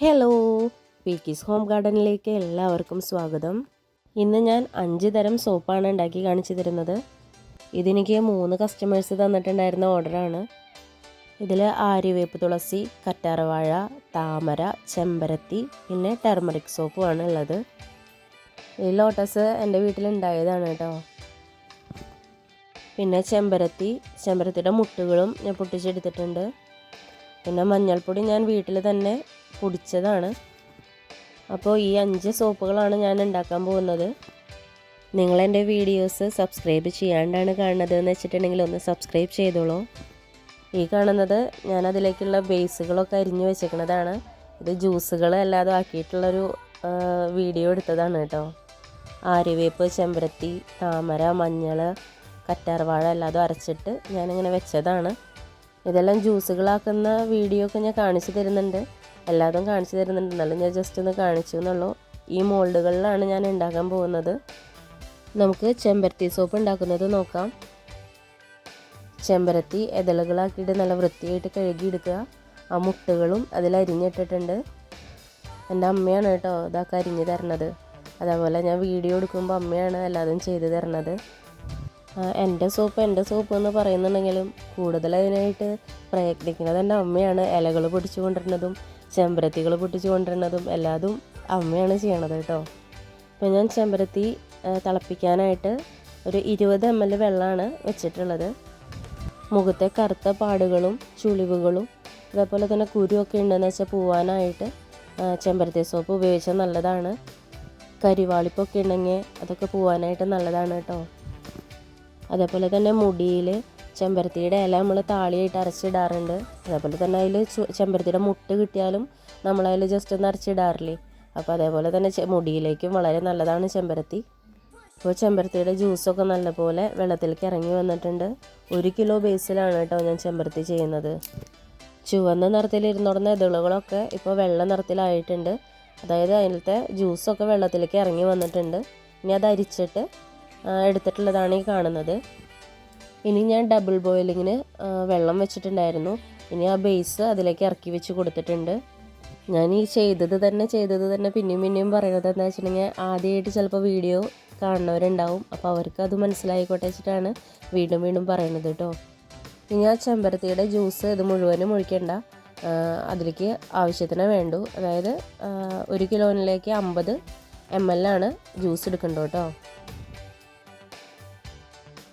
Hello പീക്കീസ് home ഗാർഡനിലേക്ക് എല്ലാവർക്കും സ്വാഗതം. ഇന്ന് ഞാൻ അഞ്ച് തരം സോപ്പാണ് ഉണ്ടാക്കി കാണിച്ചു തരുന്നത്. ഇതെനിക്ക് മൂന്ന് കസ്റ്റമേഴ്സ് തന്നിട്ടുണ്ടായിരുന്ന ഓർഡറാണ് ഇതിൽ ആര്യവേപ്പ് തുളസി കറ്റാറവാഴ താമര ചെമ്പരത്തി പിന്നെ ടെർമറിക് സോപ്പുമാണ് ഉള്ളത്. ഈ ലോട്ടസ് എന്റെ വീട്ടിലുണ്ടായതാണ് കേട്ടോ. പിന്നെ ചെമ്പരത്തി ചെമ്പരത്തിയുടെ മുട്ടുകളും ഞാൻ പൊട്ടിച്ചെടുത്തിട്ടുണ്ട്. പിന്നെ മഞ്ഞൾപ്പൊടി ഞാൻ വീട്ടിൽ തന്നെ പൊടിച്ചതാണ്. അപ്പോൾ ഈ അഞ്ച് സോപ്പുകളാണ് ഞാൻ ഉണ്ടാക്കാൻ പോകുന്നത്. നിങ്ങൾ എന്റെ വീഡിയോസ് സബ്സ്ക്രൈബ് ചെയ്യാണ്ടാണ് കാണുന്നത് എന്ന് വെച്ചിട്ടുണ്ടെങ്കിൽ ഒന്ന് സബ്സ്ക്രൈബ് ചെയ്തോളൂ. ഈ കാണുന്നത് ഞാൻ അതിലേക്കുള്ള ബേസുകളൊക്കെ അരിഞ്ഞു വെച്ചേക്കുന്നതാണ് ഇത് ജ്യൂസുകൾ അല്ലാതെ ആക്കിയിട്ടുള്ളൊരു വീഡിയോ എടുത്തതാണ് കേട്ടോ. ആര്യവേപ്പ് ചെമ്പരത്തി താമര മഞ്ഞൾ കറ്റാർവാഴ അല്ലാതെ അരച്ചിട്ട് ഞാനിങ്ങനെ വെച്ചതാണ്. ഇതെല്ലാം ജ്യൂസുകളാക്കുന്ന വീഡിയോ ഒക്കെ ഞാൻ കാണിച്ചു തരുന്നുണ്ട്. എല്ലാതും കാണിച്ചു തരുന്നുണ്ട്. എന്നാലും ഞാൻ ജസ്റ്റ് ഒന്ന് കാണിച്ചു എന്നുള്ളൂ. ഈ മോൾഡുകളിലാണ് ഞാൻ ഉണ്ടാക്കാൻ പോകുന്നത്. നമുക്ക് ചെമ്പരത്തി സോപ്പ് ഉണ്ടാക്കുന്നത് നോക്കാം. ചെമ്പരത്തി ഇതളുകളാക്കിയിട്ട് നല്ല വൃത്തിയായിട്ട് കഴുകിയെടുക്കുക. ആ മുട്ടുകളും അതിൽ അരിഞ്ഞിട്ടിട്ടുണ്ട്. എന്റെ അമ്മയാണ് കേട്ടോ ഇതൊക്കെ അരിഞ്ഞ് തരണത്. അതേപോലെ ഞാൻ വീഡിയോ എടുക്കുമ്പോൾ അമ്മയാണ് എല്ലാതും ചെയ്ത് തരണത്. എന്റെ സോപ്പ് എന്റെ സോപ്പ് എന്ന് പറയുന്നുണ്ടെങ്കിലും കൂടുതൽ അതിനായിട്ട് പ്രയത്നിക്കുന്നത് എന്റെ അമ്മയാണ്. ഇലകൾ പൊടിച്ചു കൊണ്ടിരുന്നതും ചെമ്പരത്തികൾ പൊട്ടിച്ചു കൊണ്ടിരുന്നതും എല്ലാതും അമ്മയാണ് ചെയ്യണത് കേട്ടോ. അപ്പോൾ ഞാൻ ചെമ്പരത്തി തിളപ്പിക്കാനായിട്ട് ഒരു ഇരുപത് എം എൽ വെള്ളമാണ് വെച്ചിട്ടുള്ളത്. മുഖത്തെ കറുത്ത പാടുകളും ചുളിവുകളും അതേപോലെ തന്നെ കുരുവൊക്കെ ഉണ്ടെന്ന് വെച്ചാൽ പോവാനായിട്ട് ചെമ്പരത്തി സോപ്പ് ഉപയോഗിച്ചാൽ നല്ലതാണ്. കരിവാളിപ്പൊക്കെ ഉണ്ടെങ്കിൽ അതൊക്കെ പോവാനായിട്ട് നല്ലതാണ് കേട്ടോ. അതേപോലെ തന്നെ മുടിയിൽ ചെമ്പരത്തിയുടെ ഇല നമ്മൾ താളിയായിട്ട് അരച്ചിടാറുണ്ട്. അതേപോലെ തന്നെ അതിൽ ചെമ്പരത്തിയുടെ മുട്ട് കിട്ടിയാലും നമ്മളതിൽ ജസ്റ്റ് ഒന്ന് അരച്ചിടാറില്ലേ? അപ്പോൾ അതേപോലെ തന്നെ മുടിയിലേക്കും വളരെ നല്ലതാണ് ചെമ്പരത്തി. അപ്പോൾ ചെമ്പരത്തിയുടെ ജ്യൂസൊക്കെ നല്ലപോലെ വെള്ളത്തിലേക്ക് ഇറങ്ങി വന്നിട്ടുണ്ട്. ഒരു കിലോ ബേസിലാണ് കേട്ടോ ഞാൻ ചെമ്പരത്തി ചെയ്യുന്നത്. ചുവന്ന നിറത്തിലിരുന്നുടന്ന ഇതളുകളൊക്കെ ഇപ്പോൾ വെള്ള നിറത്തിലായിട്ടുണ്ട്. അതായത് അതിലത്തെ ജ്യൂസൊക്കെ വെള്ളത്തിലേക്ക് ഇറങ്ങി വന്നിട്ടുണ്ട്. ഇനി അത് അരിച്ചിട്ട് എടുത്തിട്ടുള്ളതാണ് ഈ കാണുന്നത്. ഇനി ഞാൻ ഡബിൾ ബോയിലിങ്ങിന് വെള്ളം വെച്ചിട്ടുണ്ടായിരുന്നു. ഇനി ആ ബേസ് അതിലേക്ക് ഇറക്കി വെച്ച് കൊടുത്തിട്ടുണ്ട്. ഞാൻ ഈ ചെയ്തത് തന്നെ ചെയ്തത് തന്നെ പിന്നെയും പിന്നെയും പറയുന്നത് എന്താ വെച്ചിട്ടുണ്ടെങ്കിൽ ആദ്യമായിട്ട് ചിലപ്പോൾ വീഡിയോ കാണുന്നവരുണ്ടാവും. അപ്പോൾ അവർക്ക് അത് മനസ്സിലായിക്കോട്ടെ വെച്ചിട്ടാണ് വീണ്ടും വീണ്ടും പറയുന്നത് കേട്ടോ. ഇനി ആ ചെമ്പരത്തിയുടെ ജ്യൂസ് ഇത് മുഴുവനും ഒഴിക്കേണ്ട. അതിലേക്ക് ആവശ്യത്തിന് വേണ്ടു. അതായത് ഒരു കിലോനിലേക്ക് അമ്പത് എം എൽ ആണ് ജ്യൂസ് എടുക്കേണ്ടത് കേട്ടോ.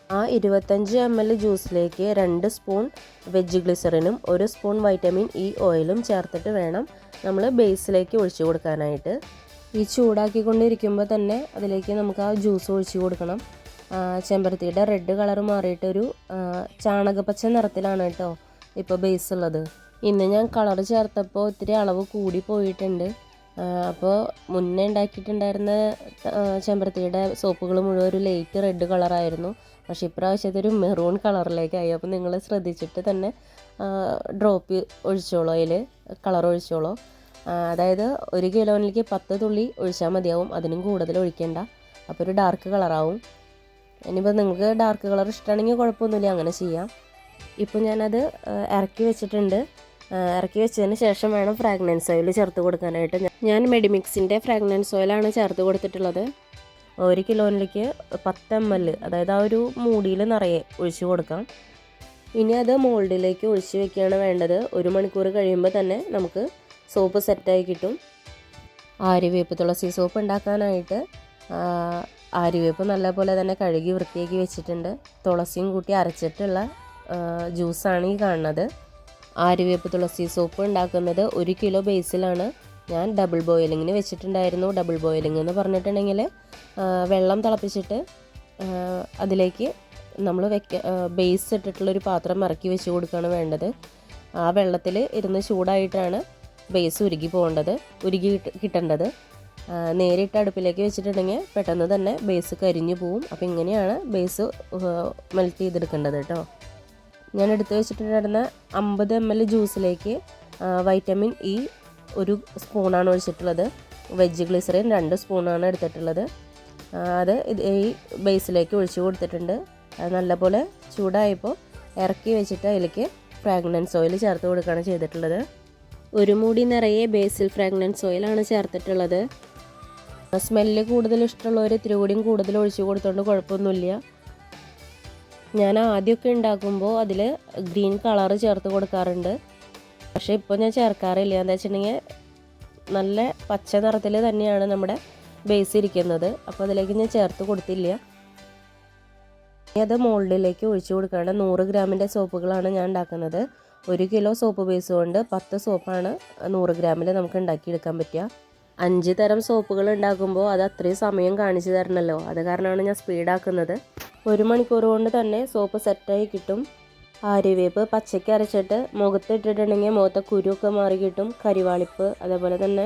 ആ ഇരുപത്തഞ്ച് എം എൽ ജ്യൂസിലേക്ക് രണ്ട് സ്പൂൺ വെജ് ഗ്ലിസറിനും ഒരു സ്പൂൺ വൈറ്റമിൻ ഇ ഓയിലും ചേർത്തിട്ട് വേണം നമ്മൾ ബേസിലേക്ക് ഒഴിച്ചു കൊടുക്കാനായിട്ട്. ഈ ചൂടാക്കിക്കൊണ്ടിരിക്കുമ്പോൾ തന്നെ അതിലേക്ക് നമുക്ക് ആ ജ്യൂസ് ഒഴിച്ചു കൊടുക്കണം. ചെമ്പരത്തിയുടെ റെഡ് കളർ മാറിയിട്ടൊരു ചാണകപ്പച്ച നിറത്തിലാണ് കേട്ടോ ഇപ്പോൾ ബേസ് ഉള്ളത്. ഇന്ന് ഞാൻ കളർ ചേർത്തപ്പോൾ ഇത്തിരി അളവ് കൂടി പോയിട്ടുണ്ട്. അപ്പോൾ മുന്നേ ഉണ്ടാക്കിയിട്ടുണ്ടായിരുന്ന ചെമ്പരത്തിയുടെ സോപ്പുകൾ മുഴുവൻ ഒരു ലൈറ്റ് റെഡ് കളറായിരുന്നു. പക്ഷേ ഇപ്രാവശ്യം ഇതൊരു മെറൂൺ കളറിലേക്കായി. അപ്പോൾ നിങ്ങൾ ശ്രദ്ധിച്ചിട്ട് തന്നെ ഡ്രോപ്പ് ഒഴിച്ചോളൂ. അതിൽ കളർ ഒഴിച്ചോളൂ. അതായത് ഒരു കിലോയിലേക്ക് പത്ത് തുള്ളി ഒഴിച്ചാൽ മതിയാവും. അതിനും കൂടുതൽ ഒഴിക്കേണ്ട. അപ്പോൾ ഒരു ഡാർക്ക് കളറാവും ഇനിയിപ്പോൾ നിങ്ങൾക്ക് ഡാർക്ക് കളർ ഇഷ്ടമാണെങ്കിൽ കുഴപ്പമൊന്നുമില്ല. അങ്ങനെ ചെയ്യാം. ഇപ്പോൾ ഞാനത് ഇറക്കി വെച്ചിട്ടുണ്ട്. ഇറക്കി വെച്ചതിന് ശേഷം വേണം ഫ്രാഗ്രൻസ് ഓയിൽ ചേർത്ത് കൊടുക്കാനായിട്ട്. ഞാൻ- ഞാൻ മെഡിമിക്സിന്റെ ഫ്രാഗ്രൻസ് ഓയിലാണ് ചേർത്ത് കൊടുത്തിട്ടുള്ളത്. ഒരു കിലോയിലേക്ക് പത്ത് എം എൽ അതായത് ആ ഒരു മൂടിയിൽ നിറയെ ഒഴിച്ച് കൊടുക്കാം. ഇനി അത് മോൾഡിലേക്ക് ഒഴിച്ച് വെക്കുകയാണ് വേണ്ടത്. ഒരു മണിക്കൂർ കഴിയുമ്പോൾ തന്നെ നമുക്ക് സോപ്പ് സെറ്റായി കിട്ടും. ആര്യവേപ്പ് തുളസി സോപ്പ് ഉണ്ടാക്കാനായിട്ട് ആര്യവേപ്പ് നല്ലപോലെ തന്നെ കഴുകി വൃത്തിയാക്കി വെച്ചിട്ടുണ്ട്. തുളസിയും കൂട്ടി അരച്ചിട്ടുള്ള ജ്യൂസാണ് ഈ കാണുന്നത്. ആര്യവേപ്പ് തുളസി സോപ്പ് ഉണ്ടാക്കുന്നത് ഒരു കിലോ ബേസിലാണ്. ഞാൻ ഡബിൾ ബോയിലിങ്ങിന് വെച്ചിട്ടുണ്ടായിരുന്നു. ഡബിൾ ബോയിലിംഗ് എന്ന് പറഞ്ഞിട്ടുണ്ടെങ്കിൽ വെള്ളം തിളപ്പിച്ചിട്ട് അതിലേക്ക് നമ്മൾ വെക്ക ബേസ് ഇട്ടിട്ടുള്ളൊരു പാത്രം ഇറക്കി വെച്ച് കൊടുക്കുകയാണ് വേണ്ടത്. ആ വെള്ളത്തിൽ ഇരുന്ന് ചൂടായിട്ടാണ് ബേസ് ഉരുകി പോകേണ്ടത് ഉരുകി കിട്ട- കിട്ടേണ്ടത്. നേരിട്ട് അടുപ്പിലേക്ക് വെച്ചിട്ടുണ്ടെങ്കിൽ പെട്ടെന്ന് തന്നെ ബേസ് കരിഞ്ഞു പോവും. അപ്പോൾ ഇങ്ങനെയാണ് ബേസ് മെൽറ്റ് ചെയ്തെടുക്കേണ്ടത് കേട്ടോ. ഞാൻ എടുത്ത് വെച്ചിട്ടുണ്ടായിരുന്ന അമ്പത് എം എൽ ജ്യൂസിലേക്ക് വൈറ്റമിൻ ഇ ഒരു സ്പൂണാണ് ഒഴിച്ചിട്ടുള്ളത്. വെജ് ഗ്ലിസറിൻ രണ്ട് സ്പൂണാണ് എടുത്തിട്ടുള്ളത്. അത് ഈ ബേസിലേക്ക് ഒഴിച്ചു കൊടുത്തിട്ടുണ്ട്. അത് നല്ലപോലെ ചൂടായപ്പോൾ ഇറക്കി വെച്ചിട്ട് അതിലേക്ക് ഫ്രാഗ്രൻസ് ഓയിൽ ചേർത്ത് കൊടുക്കുകയാണ് ചെയ്തിട്ടുള്ളത്. ഒരു മൂടി നിറയെ ബേസിൽ ഫ്രാഗ്രൻസ് ഓയിലാണ് ചേർത്തിട്ടുള്ളത്. സ്മെല്ല് കൂടുതൽ ഇഷ്ടമുള്ളവർ ഇത്തിരി കൂടിയും കൂടുതൽ ഒഴിച്ചു കൊടുത്തോണ്ട് കുഴപ്പമൊന്നുമില്ല. ഞാൻ ആദ്യമൊക്കെ ഉണ്ടാക്കുമ്പോൾ അതിൽ ഗ്രീൻ കളറ് ചേർത്ത് കൊടുക്കാറുണ്ട്. പക്ഷേ ഇപ്പോൾ ഞാൻ ചേർക്കാറില്ല. എന്താ വെച്ചിട്ടുണ്ടെങ്കിൽ നല്ല പച്ച നിറത്തിൽ തന്നെയാണ് നമ്മുടെ ബേസ് ഇരിക്കുന്നത്. അപ്പോൾ അതിലേക്ക് ഞാൻ ചേർത്ത് കൊടുത്തില്ല. ഇനി അത് മോൾഡിലേക്ക് ഒഴിച്ചു കൊടുക്കുകയാണ്. നൂറ് ഗ്രാമിന്റെ സോപ്പുകളാണ് ഞാൻ ഉണ്ടാക്കുന്നത്. ഒരു കിലോ സോപ്പ് ബേസ് കൊണ്ട് പത്ത് സോപ്പാണ് നൂറ് ഗ്രാമിൽ നമുക്ക് ഉണ്ടാക്കിയെടുക്കാൻ പറ്റുക. അഞ്ച് തരം സോപ്പുകൾ ഉണ്ടാക്കുമ്പോൾ അത് അത്രയും സമയം കാണിച്ചു തരണമല്ലോ. അത് കാരണമാണ് ഞാൻ സ്പീഡാക്കുന്നത് ഒരു മണിക്കൂർ കൊണ്ട് തന്നെ സോപ്പ് സെറ്റായി കിട്ടും. ആര്യവേപ്പ് പച്ചയ്ക്ക് അരച്ചിട്ട് മുഖത്ത് ഇട്ടിട്ടുണ്ടെങ്കിൽ മുഖത്തെ കുരുവൊക്കെ മാറി കിട്ടും കരിവാളിപ്പ് അതേപോലെ തന്നെ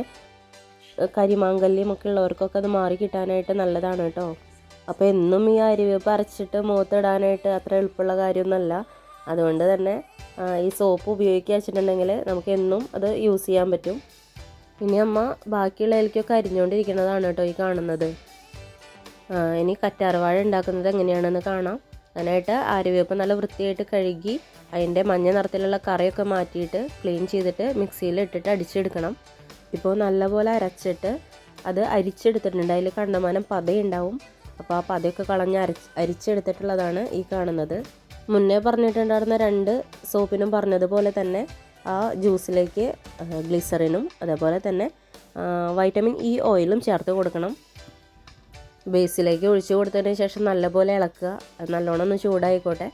കരിമാങ്കല്യം ഒക്കെ ഉള്ളവർക്കൊക്കെ അത് മാറി കിട്ടാനായിട്ട് നല്ലതാണ് കേട്ടോ. അപ്പോൾ എന്നും ഈ അരിവേപ്പ് അരച്ചിട്ട് മുഖത്തിടാനായിട്ട് അത്ര എളുപ്പമുള്ള കാര്യമൊന്നുമല്ല. അതുകൊണ്ട് തന്നെ ഈ സോപ്പ് ഉപയോഗിക്കുക വെച്ചിട്ടുണ്ടെങ്കിൽ നമുക്ക് എന്നും അത് യൂസ് ചെയ്യാൻ പറ്റും. ഇനി അമ്മ ബാക്കിയുള്ള ഇലക്കൊക്കെ അരിഞ്ഞുകൊണ്ടിരിക്കുന്നതാണ് കേട്ടോ ഈ കാണുന്നത്. ഇനി കറ്റാർവാഴ ഉണ്ടാക്കുന്നത് എങ്ങനെയാണെന്ന് കാണാം. അതിനായിട്ട് ആര്യവേപ്പ് നല്ല വൃത്തിയായിട്ട് കഴുകി അതിന്റെ മഞ്ഞ നിറത്തിലുള്ള കറിയൊക്കെ മാറ്റിയിട്ട് ക്ലീൻ ചെയ്തിട്ട് മിക്സിയിൽ ഇട്ടിട്ട് അടിച്ചെടുക്കണം. ഇപ്പോൾ നല്ലപോലെ അരച്ചിട്ട് അത് അരിച്ചെടുത്തിട്ടുണ്ട്. അതിൽ കണ്ടമാനം പതയുണ്ടാവും. അപ്പോൾ ആ പതയൊക്കെ കളഞ്ഞ് അരച്ച് അരിച്ചെടുത്തിട്ടുള്ളതാണ് ഈ കാണുന്നത്. മുന്നേ പറഞ്ഞിട്ടുണ്ടായിരുന്ന രണ്ട് സോപ്പിനും പറഞ്ഞതുപോലെ തന്നെ ആ ജ്യൂസിലേക്ക് ഗ്ലിസറിനും അതേപോലെ തന്നെ വൈറ്റമിൻ ഇ ഓയിലും ചേർത്ത് കൊടുക്കണം. ബേസിലേക്ക് ഒഴിച്ചു കൊടുത്തതിന് ശേഷം നല്ലപോലെ ഇളക്കുക. നല്ലോണം ഒന്ന് ചൂടായിക്കോട്ടെ.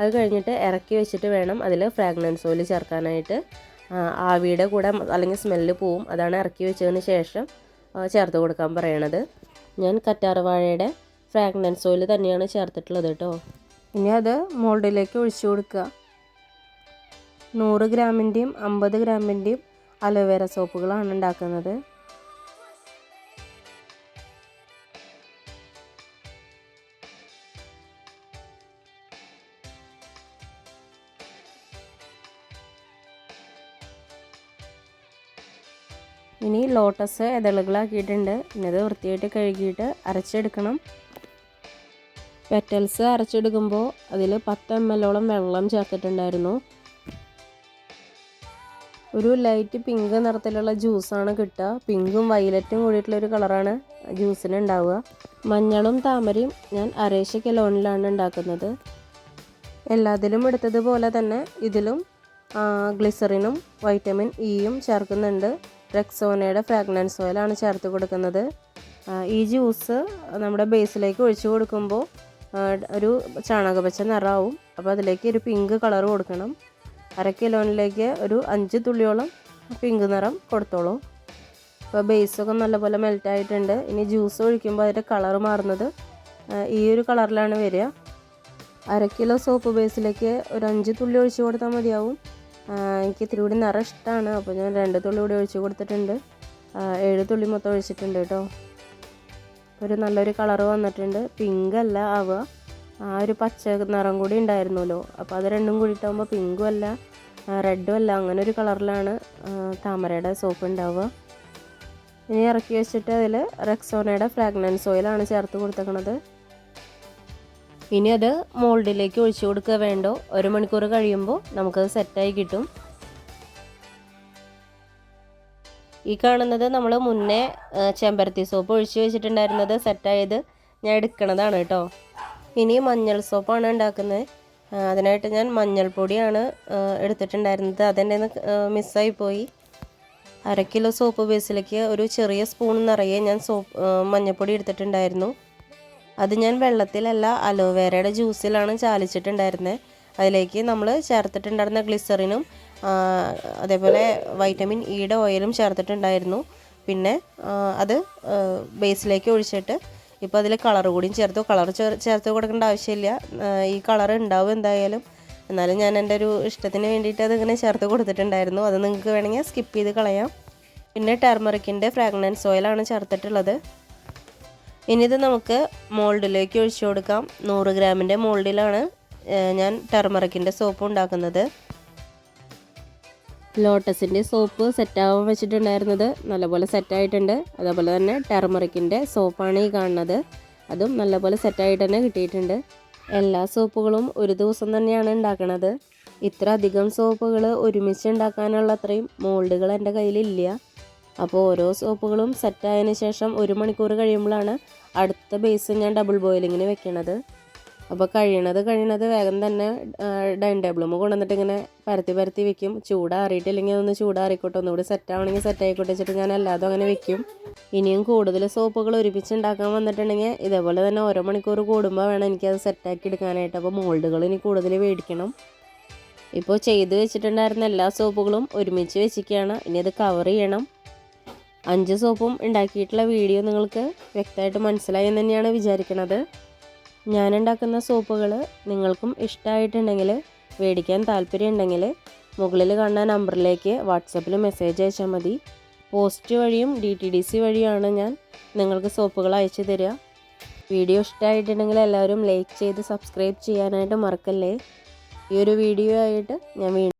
അത് കഴിഞ്ഞിട്ട് ഇറക്കി വെച്ചിട്ട് വേണം അതിൽ ഫ്രാഗ്രൻസ് ഓയിൽ ചേർക്കാനായിട്ട്. ആവിയുടെ കൂടെ അല്ലെങ്കിൽ സ്മെല്ല് പോവും. അതാണ് ഇറക്കി വെച്ചതിന് ശേഷം ചേർത്ത് കൊടുക്കാൻ പറയണത്. ഞാൻ കറ്റാർവാഴയുടെ ഫ്രാഗ്രൻസ് ഓയിൽ തന്നെയാണ് ചേർത്തിട്ടുള്ളത് കേട്ടോ. ഇനി അത് മോൾഡിലേക്ക് ഒഴിച്ചു കൊടുക്കുക. നൂറ് ഗ്രാമിന്റെയും അമ്പത് ഗ്രാമിന്റെയും അലോവേര സോപ്പുകളാണ് ഉണ്ടാക്കുന്നത്. ലോട്ടസ് ഇതളുകളാക്കിയിട്ടുണ്ട്. ഇന്നത് വൃത്തിയായിട്ട് കഴുകിയിട്ട് അരച്ചെടുക്കണം. പെറ്റൽസ് അരച്ചെടുക്കുമ്പോൾ അതിൽ പത്ത് എം എല്ലോളം വെള്ളം ചേർത്തിട്ടുണ്ടായിരുന്നു. ഒരു ലൈറ്റ് പിങ്ക് നിറത്തിലുള്ള ജ്യൂസാണ് കിട്ടുക. പിങ്കും വയലറ്റും കൂടിയിട്ടുള്ള ഒരു കളറാണ് ജ്യൂസിന് ഉണ്ടാവുക. മഞ്ഞളും താമരയും ഞാൻ അരേശ കിലോണിലാണ് ഉണ്ടാക്കുന്നത്. എല്ലാത്തിലും എടുത്തതുപോലെ തന്നെ ഇതിലും ഗ്ലിസറിനും വൈറ്റമിൻ ഇയും ചേർക്കുന്നുണ്ട്. റെക്സോനയുടെ ഫ്രാഗ്രൻസ് ഓയിലാണ് ചേർത്ത് കൊടുക്കുന്നത്. ഈ ജ്യൂസ് നമ്മുടെ ബേസിലേക്ക് ഒഴിച്ചു കൊടുക്കുമ്പോൾ ഒരു ചാണകപച്ച നിറാവും. അപ്പോൾ അതിലേക്ക് ഒരു പിങ്ക് കളർ കൊടുക്കണം. അര കിലോനിലേക്ക് ഒരു അഞ്ച് തുള്ളിയോളം പിങ്ക് നിറം കൊടുത്തോളൂ. അപ്പോൾ ബേസൊക്കെ നല്ലപോലെ മെൽറ്റായിട്ടുണ്ട് ഇനി ജ്യൂസ് ഒഴിക്കുമ്പോൾ അതിന്റെ കളർ മാറുന്നത് ഈ ഒരു കളറിലാണ് വരിക. അര കിലോ സോപ്പ് ബേസിലേക്ക് ഒരു അഞ്ച് തുള്ളി ഒഴിച്ചു കൊടുത്താൽ മതിയാവും. എനിക്ക് ഇത്തിരി കൂടി നിറം ഇഷ്ടമാണ് അപ്പോൾ ഞാൻ രണ്ട് തുള്ളി കൂടി ഒഴിച്ച് കൊടുത്തിട്ടുണ്ട്. ഏഴ് തുള്ളി മൊത്തം ഒഴിച്ചിട്ടുണ്ട് കേട്ടോ. ഒരു നല്ലൊരു കളർ വന്നിട്ടുണ്ട്. പിങ്ക് അല്ല ആവുക ആ ഒരു പച്ച നിറം കൂടി ഉണ്ടായിരുന്നല്ലോ. അപ്പോൾ അത് രണ്ടും കൂടി ഇട്ടാകുമ്പോൾ പിങ്കും അല്ല റെഡും അല്ല. അങ്ങനെ ഒരു കളറിലാണ് താമരയുടെ സോപ്പ് ഉണ്ടാവുക. ഇനി ഇറക്കി വെച്ചിട്ട് അതിൽ റെക്സോണയുടെ ഫ്രാഗ്നൻസ് ഓയിലാണ് ചേർത്ത് കൊടുത്തേക്കണത്. ഇനി അത് മോൾഡിലേക്ക് ഒഴിച്ചു കൊടുക്കുക വേണ്ടോ? ഒരു മണിക്കൂർ കഴിയുമ്പോൾ നമുക്കത് സെറ്റായി കിട്ടും. ഈ കാണുന്നത് നമ്മൾ മുന്നേ ചെമ്പരത്തി സോപ്പ് ഒഴിച്ച് വെച്ചിട്ടുണ്ടായിരുന്നത് സെറ്റായത് ഞാൻ എടുക്കണതാണ് കേട്ടോ. ഇനി മഞ്ഞൾ സോപ്പാണ് ഉണ്ടാക്കുന്നത്. അതിനായിട്ട് ഞാൻ മഞ്ഞൾപ്പൊടിയാണ് എടുത്തിട്ടുണ്ടായിരുന്നത്. അതെന്റെ മിസ്സായി പോയി അര കിലോ സോപ്പ് ബേസിലേക്ക് ഒരു ചെറിയ സ്പൂൺ നിറയെ ഞാൻ സോപ്പ് മഞ്ഞൾപ്പൊടി എടുത്തിട്ടുണ്ടായിരുന്നു. അത് ഞാൻ വെള്ളത്തിലല്ല അലോവേരയുടെ ജ്യൂസിലാണ് ചാലിച്ചിട്ടുണ്ടായിരുന്നത് അതിലേക്ക് നമ്മൾ ചേർത്തിട്ടുണ്ടായിരുന്ന ഗ്ലിസറിനും അതേപോലെ വൈറ്റമിൻ ഇയുടെ ഓയിലും ചേർത്തിട്ടുണ്ടായിരുന്നു. പിന്നെ അത് ബേസിലേക്ക് ഒഴിച്ചിട്ട് ഇപ്പോൾ അതിൽ കളർ കൂടിയും ചേർത്തു. കളർ ചേർത്ത് കൊടുക്കേണ്ട ആവശ്യമില്ല. ഈ കളർ ഉണ്ടാവും എന്തായാലും. എന്നാലും ഞാൻ എന്റെ ഒരു ഇഷ്ടത്തിന് വേണ്ടിയിട്ട് അതിങ്ങനെ ചേർത്ത് കൊടുത്തിട്ടുണ്ടായിരുന്നു. അത് നിങ്ങൾക്ക് വേണമെങ്കിൽ സ്കിപ്പ് ചെയ്ത് കളയാം. പിന്നെ ടെർമറിക്കിന്റെ ഫ്രാഗ്രൻസ് ഓയിലാണ് ചേർത്തിട്ടുള്ളത്. ഇനി ഇത് നമുക്ക് മോൾഡിലേക്ക് ഒഴിച്ചു കൊടുക്കാം. നൂറ് ഗ്രാമിന്റെ മോൾഡിലാണ് ഞാൻ ടെർമറിക്കിന്റെ സോപ്പ് ഉണ്ടാക്കുന്നത്. ലോട്ടസിന്റെ സോപ്പ് സെറ്റാവാൻ വെച്ചിട്ടുണ്ടായിരുന്നത് നല്ലപോലെ സെറ്റായിട്ടുണ്ട്. അതേപോലെ തന്നെ ടെർമറിക്കിന്റെ സോപ്പാണ് ഈ കാണുന്നത്. അതും നല്ലപോലെ സെറ്റായിട്ട് തന്നെ കിട്ടിയിട്ടുണ്ട്. എല്ലാ സോപ്പുകളും ഒരു ദിവസം തന്നെയാണ് ഉണ്ടാക്കുന്നത് ഇത്ര അധികം സോപ്പുകൾ ഒരുമിച്ച് ഉണ്ടാക്കാനുള്ള അത്രയും മോൾഡുകൾ എന്റെ കയ്യിലില്ല. അപ്പോൾ ഓരോ സോപ്പുകളും സെറ്റായതിന് ശേഷം ഒരു മണിക്കൂർ കഴിയുമ്പോഴാണ് അടുത്ത ബേസ് ഞാൻ ഡബിൾ ബോയിലിങ്ങിന് വെക്കണത്. അപ്പോൾ കഴിയണത് കഴിയണത് വേഗം തന്നെ ഡൈനിങ് ടേബിളും കൊണ്ടുവന്നിട്ട് ഇങ്ങനെ പരത്തി പരത്തി വെക്കും. ചൂടാറിയിട്ടില്ലെങ്കിൽ ഒന്ന് ചൂടാറിക്കോട്ടെ. ഒന്നുകൂടി സെറ്റാവണമെങ്കിൽ സെറ്റായിക്കോട്ടെ വെച്ചിട്ട് ഞാൻ അല്ലാതെ അങ്ങനെ വെക്കും. ഇനിയും കൂടുതൽ സോപ്പുകൾ ഒരുമിച്ച് ഉണ്ടാക്കാൻ വന്നിട്ടുണ്ടെങ്കിൽ ഇതേപോലെ തന്നെ ഓരോ മണിക്കൂർ കൂടുമ്പോൾ വേണം എനിക്കത് സെറ്റാക്കി എടുക്കാനായിട്ട്. അപ്പോൾ മോൾഡുകൾ ഇനി കൂടുതൽ മേടിക്കണം. ഇപ്പോൾ ചെയ്ത് വെച്ചിട്ടുണ്ടായിരുന്ന എല്ലാ സോപ്പുകളും ഒരുമിച്ച് വെച്ചിരിക്കുകയാണ്. ഇനി അത് കവർ ചെയ്യണം. അഞ്ച് സോപ്പും ഉണ്ടാക്കിയിട്ടുള്ള വീഡിയോ നിങ്ങൾക്ക് വ്യക്തമായിട്ട് മനസ്സിലായി എന്ന് തന്നെയാണ് വിചാരിക്കുന്നത് ഞാൻ ഉണ്ടാക്കുന്ന സോപ്പുകൾ നിങ്ങൾക്കും ഇഷ്ടമായിട്ടുണ്ടെങ്കിൽ മേടിക്കാൻ താല്പര്യമുണ്ടെങ്കിൽ മുകളിൽ കാണുന്ന നമ്പറിലേക്ക് വാട്സപ്പിൽ മെസ്സേജ് അയച്ചാൽ മതി. പോസ്റ്റ് വഴിയും ഡി ടി ഡി സി വഴിയാണ് ഞാൻ നിങ്ങൾക്ക് സോപ്പുകൾ അയച്ചു തരിക. വീഡിയോ ഇഷ്ടമായിട്ടുണ്ടെങ്കിൽ എല്ലാവരും ലൈക്ക് ചെയ്ത് സബ്സ്ക്രൈബ് ചെയ്യാനായിട്ട് മറക്കല്ലേ? ഈ ഒരു വീഡിയോ ആയിട്ട് ഞാൻ വീണ്ടും